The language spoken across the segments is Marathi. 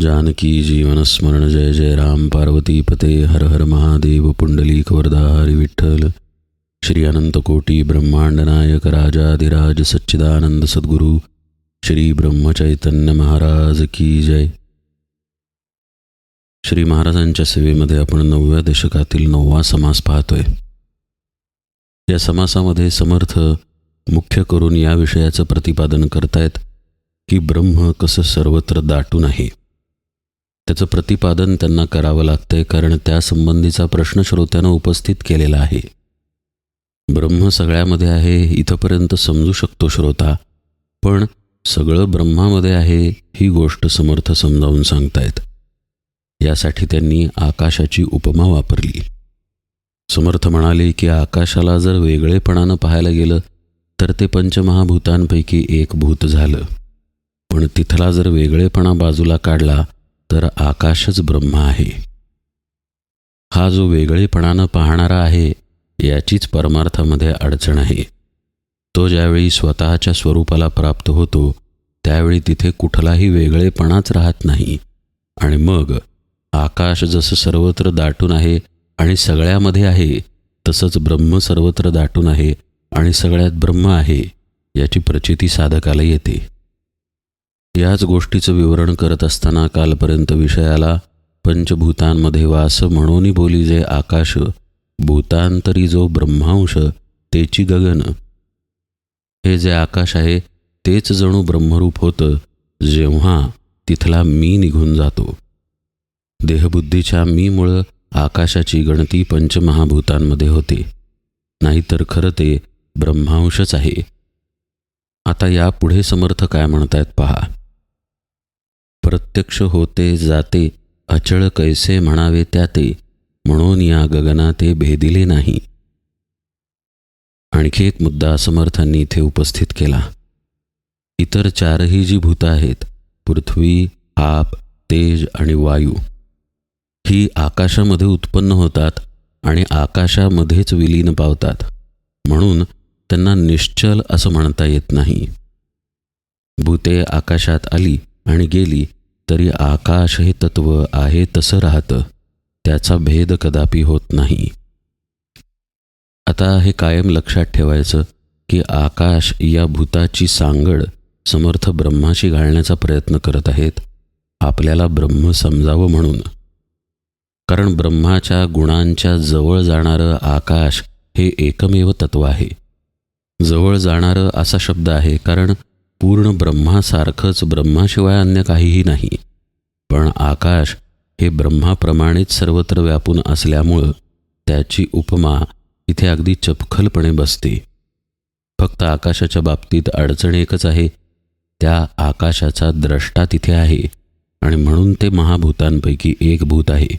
जानकी जीवनस्मरण जय जय राम। पार्वती पते हर हर महादेव। पुंडलीक वरदा हरी विठ्ठल। श्री अनंत कोटी ब्रह्मांड नायक राजाधिराज सच्चिदानंद सद्गुरू। श्री ब्रह्मचैतन्य महाराज की जय। श्री महाराजांच्या सेवेमध्ये आपण नवव्या दशकातील नववा समास पाहतोय. या समासामध्ये समर्थ मुख्य करून या विषयाचं प्रतिपादन करतायत की ब्रह्म कसं सर्वत्र दाटून आहे. त्याचं प्रतिपादन त्यांना करावं लागतंय कारण त्यासंबंधीचा प्रश्न श्रोत्यानं उपस्थित केलेला आहे. ब्रह्म सगळ्यामध्ये आहे इथंपर्यंत समजू शकतो श्रोता. पण सगळं ब्रह्मामध्ये आहे ही गोष्ट समर्थ समजावून सांगतायत. यासाठी त्यांनी आकाशाची उपमा वापरली. समर्थ म्हणाले की आकाशाला जर वेगळेपणानं पाहायला गेलं तर ते पंचमहाभूतांपैकी एक भूत झालं. पण तिथला जर वेगळेपणा बाजूला काढला तर आकाशच ब्रह्म आहे. हा जो वेगळेपणानं पाहणारा आहे याचीच परमार्थामध्ये अडचण आहे. तो ज्यावेळी स्वतःच्या स्वरूपाला प्राप्त होतो त्यावेळी तिथे कुठलाही वेगळेपणाच राहत नाही. आणि मग आकाश जसं सर्वत्र दाटून आहे आणि सगळ्यामध्ये आहे तसंच ब्रह्म सर्वत्र दाटून आहे आणि सगळ्यात ब्रह्म आहे याची प्रचिती साधकाला येते. याच गोष्टीचं विवरण करत असताना कालपर्यंत विषयाला पंचभूतांमध्ये वास म्हणून बोली जे आकाश भूतांतरी जो ब्रह्मांश तेची गगन. हे जे आकाश आहे तेच जणू ब्रह्मरूप होतं जेव्हा तिथला मी निघून जातो. देहबुद्धीच्या मीमुळं आकाशाची गणती पंचमहाभूतांमध्ये होते. नाहीतर खरं ते ब्रह्मांशच आहे. आता यापुढे समर्थ काय म्हणतायत पहा. प्रत्यक्ष होते जाते अचळ कैसे म्हणावे त्याते म्हणून या गगना ते भेदिले नाही. आणखी एक मुद्दा समर्थांनी इथे उपस्थित केला. इतर चारही जी भूतं आहेत पृथ्वी आप तेज आणि वायू ही आकाशामध्ये उत्पन्न होतात आणि आकाशामध्येच विलीन पावतात म्हणून त्यांना निश्चल असं म्हणता येत नाही. भूते आकाशात आली आणि गेली तरी आकाश हे तत्व आहे तसं राहतं. त्याचा भेद कदापि होत नाही. आता हे कायम लक्षात ठेवायचं की आकाश या भूताची सांगड समर्थ ब्रह्माशी घालण्याचा प्रयत्न करत आहेत आपल्याला ब्रह्म समजावं म्हणून. कारण ब्रह्माच्या गुणांच्या जवळ जाणारं आकाश हे एकमेव तत्व आहे. जवळ जाणारं असा शब्द आहे कारण पूर्ण ब्रह्मासारखंच ब्रह्माशिवाय अन्य काहीही नाही. पण आकाश हे ब्रह्माप्रमाणेच सर्वत्र व्यापून असल्यामुळं त्याची उपमा इथे अगदी चपखलपणे बसते. फक्त आकाशाच्या बाबतीत अडचण एकच आहे त्या आकाशाचा द्रष्टा तिथे आहे आणि म्हणून ते महाभूतांपैकी एक भूत आहे.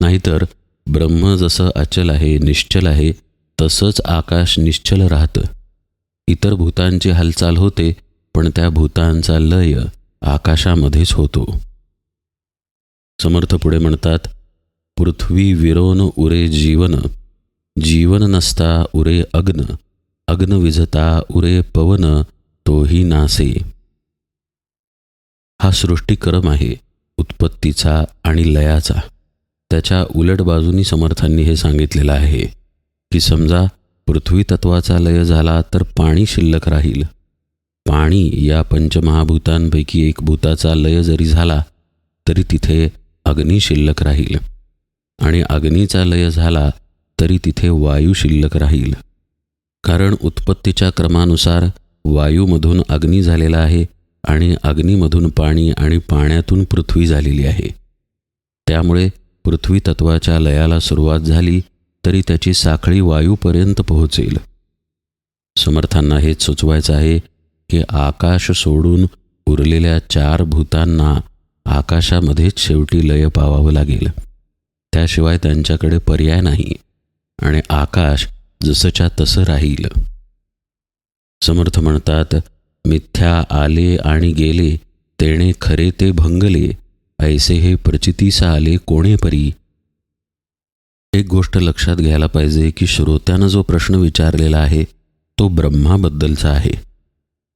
नाहीतर ब्रह्म जसं अचल आहे निश्चल आहे तसंच आकाश निश्चल राहतं. इतर भूतांची हालचाल होते पण त्या भूतांचा लय आकाशामध्येच होतो. समर्थ पुढे म्हणतात पृथ्वी विरोन उरे जीवन जीवन नसता उरे अग्न अग्न विझता उरे पवन तोही नासे. हा सृष्टीक्रम आहे उत्पत्तीचा आणि लयाचा. त्याच्या उलट बाजूनी समर्थांनी हे सांगितलेलं आहे की समजा पृथ्वी तत्वाचा लय झाला तर पाणी शिल्लक राहील. पाणी या पंचमहाभूतांपैकी एक भूताचा लय जरी झाला तरी तिथे अग्नी शिल्लक राहील. आणि अग्नीचा लय झाला तरी तिथे वायू शिल्लक राहील. कारण उत्पत्तीच्या क्रमानुसार वायूमधून अग्नी झालेला आहे आणि अग्नीमधून पाणी आणि पाण्यातून पृथ्वी झालेली आहे. त्यामुळे पृथ्वी तत्वाच्या लयाला सुरुवात झाली तरी त्याची साखळी वायूपर्यंत पोहोचेल. समर्थांना हेच सुचवायचं आहे की आकाश सोडून उरलेल्या चार भूतांना आकाशामध्येच शेवटी लय पावावं लागेल. त्याशिवाय त्यांच्याकडे पर्याय नाही आणि आकाश जसंच्या तसं राहील. समर्थ म्हणतात मिथ्या आले आणि गेले तेणे खरे ते भंगले ऐसे हे प्रचितीसा आले कोणे परी एक गोष्ट लक्षात घ्यायला पाहिजे की श्रोत्यानं जो प्रश्न विचारलेला आहे तो ब्रह्माबद्दलचा आहे.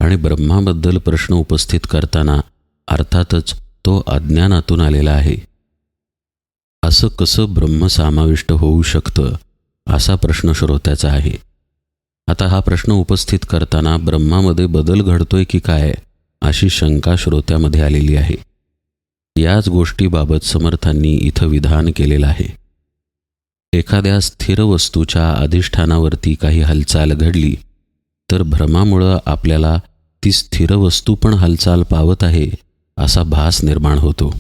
आणि ब्रह्माबद्दल प्रश्न उपस्थित करताना अर्थातच तो अज्ञानातून आलेला आहे. असं कसं ब्रह्म समाविष्ट होऊ शकतं असा प्रश्न श्रोत्याचा आहे. आता हा प्रश्न उपस्थित करताना ब्रह्मामध्ये बदल घडतोय की काय अशी शंका श्रोत्यामध्ये आलेली आहे. याच गोष्टीबाबत समर्थांनी इथं विधान केलेलं आहे. एखाद्या स्थिर वस्तूच्या अधिष्ठानावरती काही हालचाल घडली तर भ्रमामुळं आपल्याला ती स्थिर वस्तू पण हालचाल पावत आहे असा भास निर्माण होतो.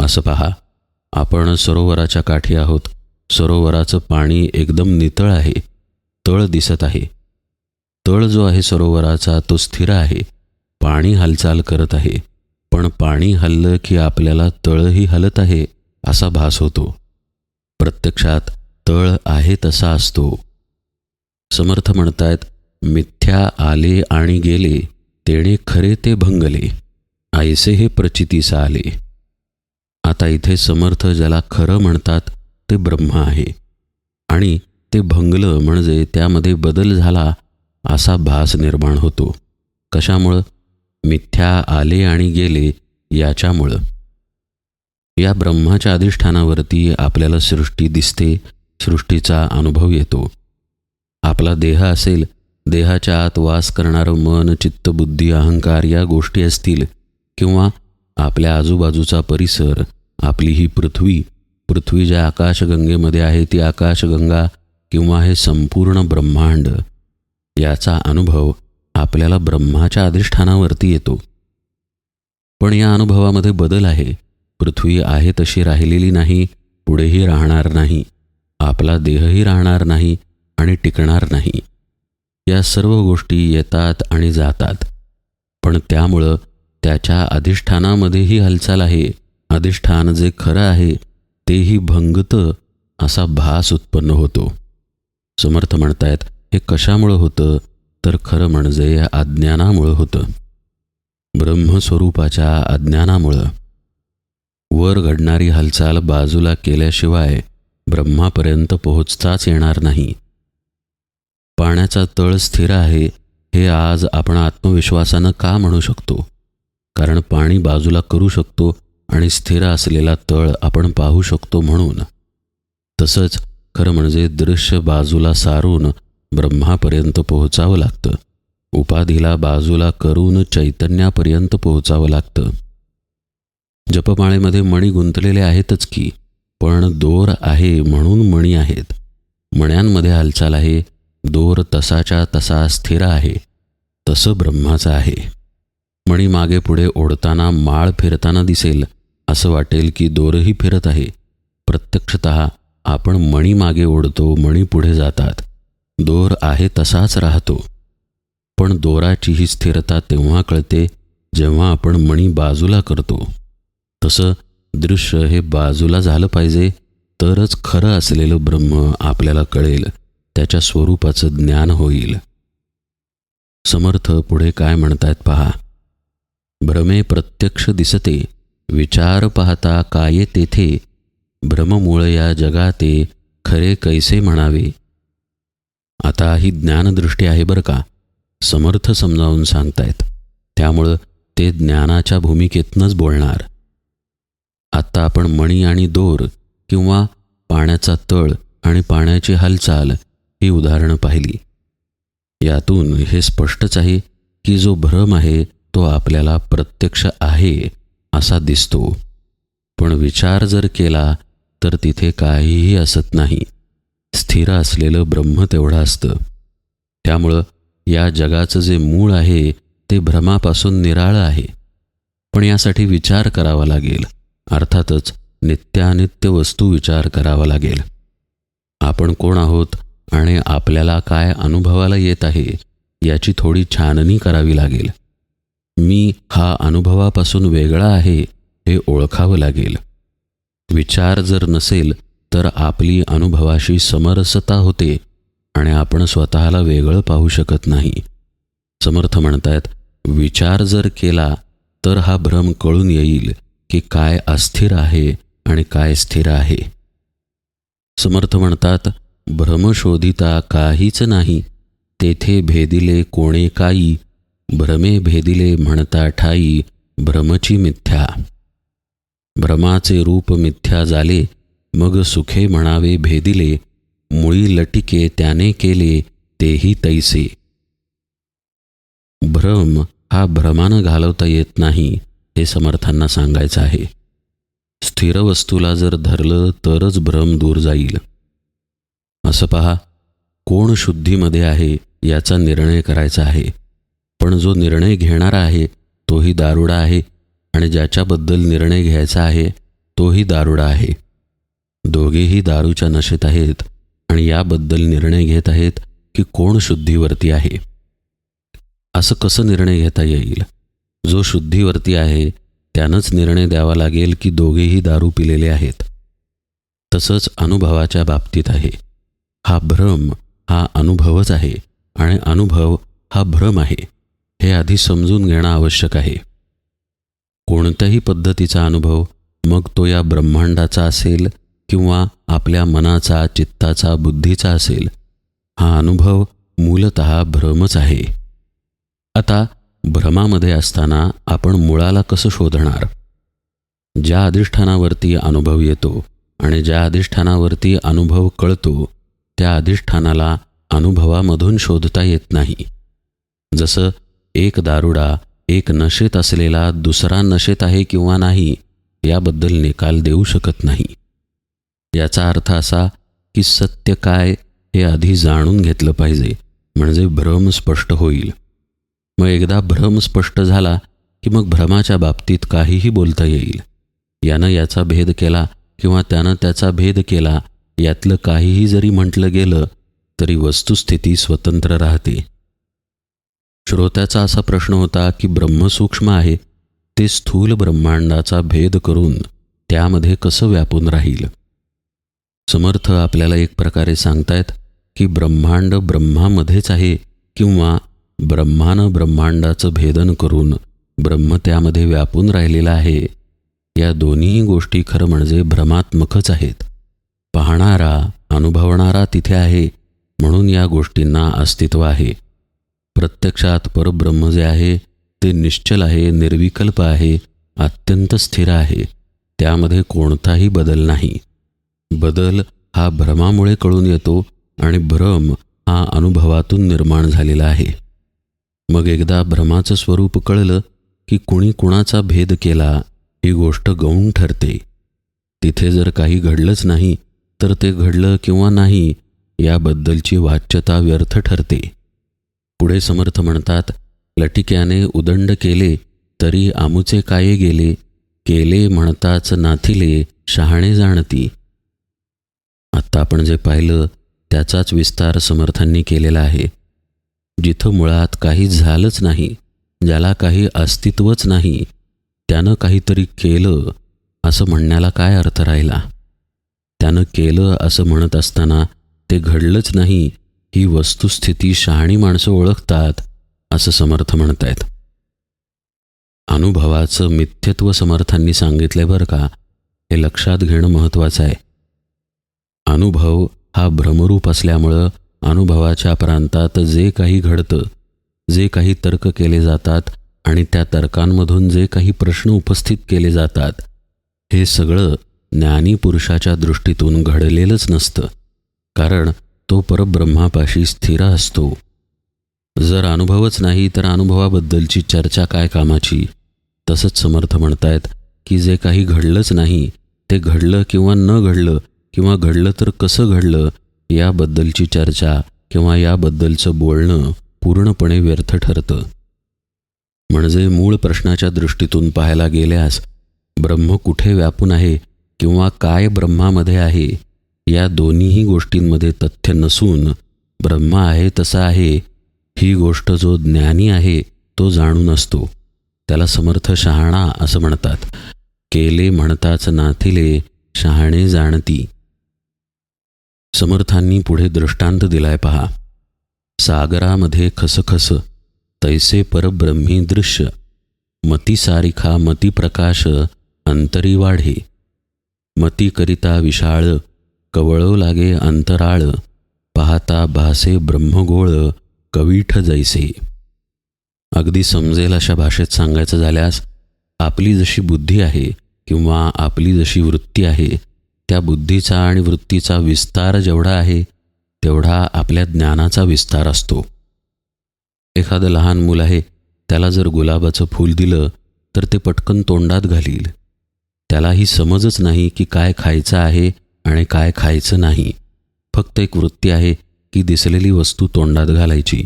असं पहा आपण सरोवराच्या काठी आहोत. सरोवराचं पाणी एकदम नितळ आहे तळ दिसत आहे. तळ जो आहे सरोवराचा तो स्थिर आहे. पाणी हालचाल करत आहे पण पाणी हललं की आपल्याला तळही हलत आहे असा भास होतो. प्रत्यक्षात तळ आहे तसा असतो. समर्थ म्हणतायत मिथ्या आले आणि गेले तेणे खरे ते भंगले. आयसे हे प्रचितीस आले. आता इथे समर्थ ज्याला खरं म्हणतात ते ब्रह्म आहे. आणि ते भंगलं म्हणजे त्यामध्ये बदल झाला असा भास निर्माण होतो. कशामुळं? मिथ्या आले आणि गेले याच्यामुळं. या ब्रह्माच्या अधिष्ठानावरती आपल्याला सृष्टी दिसते सृष्टीचा अनुभव येतो. आपला देह असेल देहाच्या आत वास करणारं मन चित्त बुद्धी अहंकार या गोष्टी असतील किंवा आपल्या आजूबाजूचा परिसर आपली ही पृथ्वी पृथ्वी ज्या आकाशगंगेमध्ये आहे ती आकाशगंगा किंवा हे संपूर्ण ब्रह्मांड. याचा अनुभव आपल्याला ब्रह्माच्या अधिष्ठानावरती येतो. पण या अनुभवामध्ये बदल आहे. पृथ्वी आहे तशी राहिलेली नाही पुढेही राहणार नाही. आपला देहही राहणार नाही आणि टिकणार नाही. या सर्व गोष्टी येतात आणि जातात. पण त्यामुळं त्याच्या अधिष्ठानामध्येही हालचाल आहे. अधिष्ठान जे खरं आहे तेही भंगतं असा भास उत्पन्न होतो. समर्थ म्हणतायत हे कशामुळं होतं? तर खरं म्हणजे या अज्ञानामुळं होतं. ब्रह्मस्वरूपाच्या अज्ञानामुळं. वर घडणारी हालचाल बाजूला केल्याशिवाय ब्रह्मापर्यंत पोहोचताच येणार नाही. पाण्याचा तळ स्थिर आहे हे आज आपण आत्मविश्वासानं का म्हणू शकतो? कारण पाणी बाजूला करू शकतो आणि स्थिर असलेला तळ आपण पाहू शकतो म्हणून. तसंच खरं म्हणजे दृश्य बाजूला सारून ब्रह्मापर्यंत पोहोचावं लागतं. उपाधीला बाजूला करून चैतन्यापर्यंत पोहोचावं लागतं. जपमाळेमध्ये मणी गुंतलेले आहेतच की पण दोर आहे म्हणून मणी आहेत. मण्यांमध्ये हालचाल आहे दोर तसाच्या तसा स्थिर आहे तसं ब्रह्माचं आहे. मणी मागे पुढे ओढताना माळ फिरताना दिसेल असं वाटेल की दोरही फिरत आहे. प्रत्यक्षत आपण मणी मागे ओढतो मणी पुढे जातात. दोर आहे तसाच राहतो. पण दोराची ही स्थिरता तेव्हा कळते जेव्हा आपण मणी बाजूला करतो. तसं दृश्य हे बाजूला झालं पाहिजे तरच खरं असलेलं ब्रह्म आपल्याला कळेल त्याच्या स्वरूपाचं ज्ञान होईल. समर्थ पुढे काय म्हणतायत पहा. भ्रमे प्रत्यक्ष दिसते विचार पाहता काय तेथे भ्रममुळे या जगाते खरे कैसे म्हणावे. आता ही ज्ञानदृष्टी आहे बरं का समर्थ समजावून सांगतायत. त्यामुळं ते ज्ञानाच्या भूमिकेतनंच बोलणार. आत्ता आपण मणी आणि दोर किंवा पाण्याचा तळ आणि पाण्याची हालचाल ही उदाहरणं पाहिली. यातून हे स्पष्टच आहे की जो भ्रम आहे तो आपल्याला प्रत्यक्ष आहे असा दिसतो. पण विचार जर केला तर तिथे काहीही असत नाही. स्थिर असलेलं ब्रह्म तेवढं असतं. त्यामुळं या जगाचं जे मूळ आहे ते भ्रमापासून निराळं आहे. पण यासाठी विचार करावा लागेल. अर्थातच नित्यानित्य वस्तू विचार करावा लागेल. आपण कोण आहोत आणि आपल्याला काय अनुभवाला येत आहे याची थोडी छाननी करावी लागेल. मी हा अनुभवापासून वेगळा आहे हे ओळखावं लागेल. विचार जर नसेल तर आपली अनुभवाशी समरसता होते आणि आपण स्वतःला वेगळं पाहू शकत नाही. समर्थ म्हणतायत विचार जर केला तर हा भ्रम कळून येईल. की काय अस्थिर आहे आणि काय स्थिर आहे. समर्थ म्हणतात भ्रमशोधिता काहीच नाही. तेथे भेदिले कोणे काई? भ्रमे भेदिले म्हणता ठाई भ्रमची मिथ्या. भ्रमाचे रूप मिथ्या झाले मग सुखे म्हणावे भेदिले. मुळी लटिके त्याने केले तेही तैसे. भ्रम हा भ्रमानं घालवता येत नाही. हे समर्थांना सांगायचं आहे. स्थिर वस्तूला जर धरलं तरच भ्रम दूर जाईल. असं पहा कोण शुद्धीमध्ये आहे याचा निर्णय करायचा आहे. पण जो निर्णय घेणारा आहे तोही दारुडा आहे आणि ज्याच्याबद्दल निर्णय घ्यायचा आहे तोही दारुडा आहे. दोघेही दारूच्या नशेत आहेत आणि याबद्दल निर्णय घेत आहेत की कोण शुद्धीवरती आहे. असं कसं निर्णय घेता येईल? जो शुद्धीवरती आहे त्यानंच निर्णय द्यावा लागेल की दोघेही दारू पिलेले आहेत. तसंच अनुभवाच्या बाबतीत आहे. हा भ्रम हा अनुभवच आहे आणि अनुभव हा भ्रम आहे. हे आधी समजून घेणं आवश्यक आहे. कोणत्याही पद्धतीचा अनुभव मग तो या ब्रह्मांडाचा असेल किंवा आपल्या मनाचा चित्ताचा बुद्धीचा असेल हा अनुभव मूलत भ्रमच आहे. आता भ्रमामध्ये असताना आपण मुळाला कसं शोधणार? ज्या अधिष्ठानावरती अनुभव येतो आणि ज्या अधिष्ठानावरती अनुभव कळतो त्या अधिष्ठानाला अनुभवामधून शोधता येत नाही. जसं एक दारुडा एक नशेत असलेला दुसरा नशेत आहे किंवा नाही याबद्दल निकाल देऊ शकत नाही. याचा अर्थ असा की सत्य काय हे आधी जाणून घेतलं पाहिजे म्हणजे भ्रम स्पष्ट होईल. मग एकदा भ्रम स्पष्ट झाला की मग भ्रमाच्या बाबतीत काहीही बोलता येईल. यानं याचा भेद केला किंवा त्यानं त्याचा भेद केला यातलं काहीही जरी म्हटलं गेलं तरी वस्तुस्थिती स्वतंत्र राहते. श्रोत्याचा असा प्रश्न होता की ब्रह्म सूक्ष्म आहे ते स्थूल ब्रह्मांडाचा भेद करून त्यामध्ये कसं व्यापून राहील? समर्थ आपल्याला एक प्रकारे सांगतायत की ब्रह्मांड ब्रह्मामध्येच आहे किंवा ब्रह्मानं ब्रह्मांडाचं भेदन करून ब्रह्म त्यामध्ये व्यापून राहिलेला आहे. या दोन्ही गोष्टी खरं म्हणजे भ्रमात्मकच आहेत. पाहणारा अनुभवणारा तिथे आहे म्हणून या गोष्टींना अस्तित्व आहे. प्रत्यक्षात परब्रह्म जे आहे ते निश्चल आहे निर्विकल्प आहे अत्यंत स्थिर आहे. त्यामध्ये कोणताही बदल नाही. बदल हा भ्रमामुळे कळून येतो आणि भ्रम हा अनुभवातून निर्माण झालेला आहे. मग एकदा भ्रमाचं स्वरूप कळलं की कुणी कुणाचा भेद केला ही गोष्ट गौण ठरते. तिथे जर काही घडलंच नाही तर ते घडलं किंवा नाही याबद्दलची वाच्यता व्यर्थ ठरते. पुढे समर्थ म्हणतात लटिक्याने उदंड केले तरी आमुचे काये गेले केले म्हणताच नाथिले शहाणे जाणती. आत्ता आपण जे पाहिलं त्याचाच विस्तार समर्थांनी केलेला आहे. जिथं मुळात काही झालंच नाही ज्याला काही अस्तित्वच नाही त्यानं काहीतरी केलं असं म्हणण्याला काय अर्थ राहिला? त्यानं केलं असं म्हणत असताना ते घडलंच नाही ही वस्तुस्थिती शहाणी माणसं ओळखतात असं समर्थ म्हणतायत. अनुभवाचं मिथ्यत्व समर्थांनी सांगितलंय बरं का हे लक्षात घेणं महत्त्वाचं आहे. अनुभव हा भ्रमरूप असल्यामुळं अनुभवाच्या प्रांतात जे काही घडतं जे काही तर्क केले जातात आणि त्या तर्कांमधून जे काही प्रश्न उपस्थित केले जातात हे सगळं ज्ञानी पुरुषाच्या दृष्टीतून घडलेलंच नसतं. कारण तो परब्रह्मापाशी स्थिर असतो. जर अनुभवच नाही तर अनुभवाबद्दलची चर्चा काय कामाची? तसंच समर्थ म्हणतायत की जे काही घडलंच नाही ते घडलं किंवा न घडलं किंवा घडलं तर कसं घडलं याबद्दलची चर्चा किंवा याबद्दलचं बोलणं पूर्णपणे व्यर्थ ठरतं. म्हणजे मूळ प्रश्नाच्या दृष्टीतून पाहायला गेल्यास ब्रह्म कुठे व्यापून आहे किंवा काय ब्रह्मामध्ये आहे या दोन्हीही गोष्टींमध्ये तथ्य नसून ब्रह्म आहे तसा आहे ही गोष्ट जो ज्ञानी आहे तो जाणून असतो. त्याला समर्थ शहाणा असं म्हणतात. केले म्हणताच नाथिले शहाणे जाणती. समर्थांनी पुढे दृष्टांत दिलाय पहा. सागरामध्ये खसखस तैसे परब्रह्मी दृश्य मतीसारिखा मतीप्रकाश मती प्रकाश अंतरी वाढे मतीकरिता विशाळ कवळो लागे अंतराळ पाहता भासे ब्रह्मगोळ कवीठ जैसे. अगदी समजेल अशा भाषेत सांगायचं झाल्यास आपली जशी बुद्धी आहे किंवा आपली जशी वृत्ती आहे त्या बुद्धीचा आणि वृत्तीचा विस्तार जेवढा आहे तेवढा आपल्या ज्ञानाचा विस्तार असतो. एखादं लहान मूल आहे त्याला जर गुलाबाचं फूल दिलं तर ते पटकन तोंडात घालील. त्याला ही समजच नाही की काय खायचं आहे आणि काय खायचं नाही. फक्त एक वृत्ती आहे की दिसलेली वस्तू तोंडात घालायची.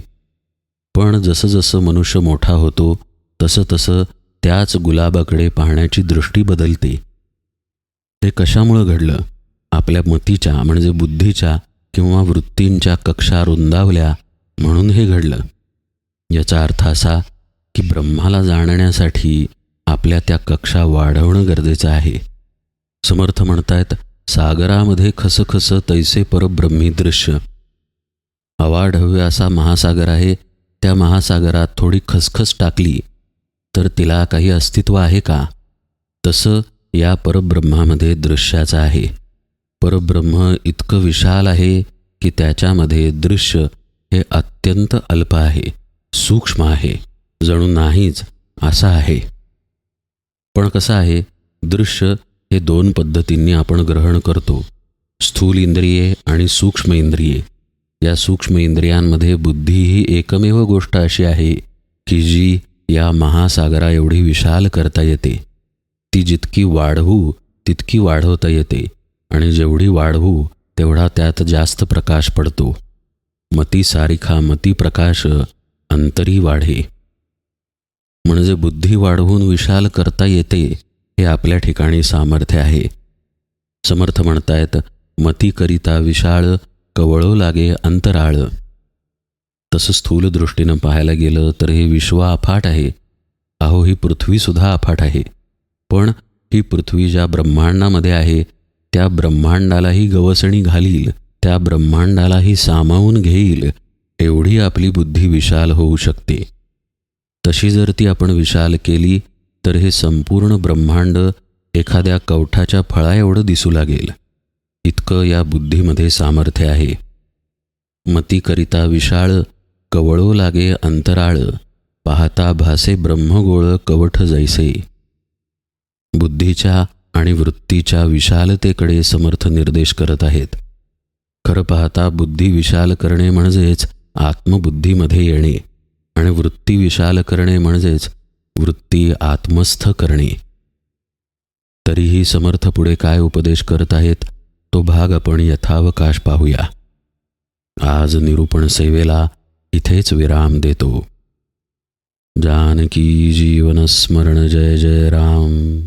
पण जसं जसं मनुष्य मोठा होतो तसं तसं त्याच गुलाबाकडे पाहण्याची दृष्टी बदलते. हे कशामुळं घडलं? आपल्या मतीच्या म्हणजे बुद्धीच्या किंवा वृत्तींच्या कक्षा रुंदावल्या म्हणून हे घडलं. याचा अर्थ असा की ब्रह्माला जाणण्यासाठी आपल्या त्या कक्षा वाढवणं गरजेचं आहे. समर्थ म्हणतायत सागरामध्ये खसखस तैसे परब्रह्मी दृश्य. अवाढव्य असा महासागर आहे त्या महासागरात थोडी खसखस टाकली तर तिला काही अस्तित्व आहे का? तसं या परब्रह्मामध्ये दृश्याचा आहे. परब्रह्म इतकं विशाल आहे की त्याच्यामध्ये दृश्य हे अत्यंत अल्प आहे सूक्ष्म आहे जणू नाहीच असं आहे. पण कसं आहे दृश्य हे दोन पद्धतींनी आपण ग्रहण करतो. स्थूल इंद्रिये आणि सूक्ष्म इंद्रिये. या सूक्ष्म इंद्रियांमध्ये बुद्धी ही एकमेव गोष्ट अशी आहे की जी या महासागरा एवढी विशाल करता येते. ती जितकी वाढवू तितकी वाढवता येते. आणि जेवढी वाढवू तेवढा त्यात जास्त प्रकाश पडतो. मती सारिखा मती प्रकाश अंतरी वाढे. म्हणजे बुद्धी वाढवून विशाल करता येते हे आपल्या ठिकाणी सामर्थ्य आहे. समर्थ म्हणतायत मतीकरिता विशाळ कवळो लागे अंतराळ. तसं स्थूल दृष्टीनं पाहायला गेलं तर हे विश्व अफाट आहे. अहो ही पृथ्वीसुद्धा अफाट आहे. पण ही पृथ्वी ज्या ब्रह्मांडामध्ये आहे त्या ब्रह्मांडालाही गवसणी घालील त्या ब्रह्मांडालाही सामावून घेईल एवढी आपली बुद्धी विशाल होऊ शकते. तशी जर ती आपण विशाल केली तर हे संपूर्ण ब्रह्मांड एखाद्या कवठाच्या फळाएवढं दिसू लागेल. इतकं या बुद्धीमध्ये सामर्थ्य आहे. मतीकरिता विशाळ कवळो लागे अंतराळ पाहता भासे ब्रह्मगोळ कवठ जैसे. बुद्धीच्या आणि वृत्तीच्या विशालतेकडे समर्थ निर्देश करत आहेत. खरं पाहता बुद्धी विशाल करणे म्हणजेच आत्मबुद्धीमध्ये येणे आणि वृत्ती विशाल करणे म्हणजेच वृत्ती आत्मस्थ करणे. तरीही समर्थ पुढे काय उपदेश करत आहेत तो भाग आपण यथावकाश पाहूया. आज निरूपण सेवेला इथेच विराम देतो. जानकी जीवन स्मरण जय जय राम.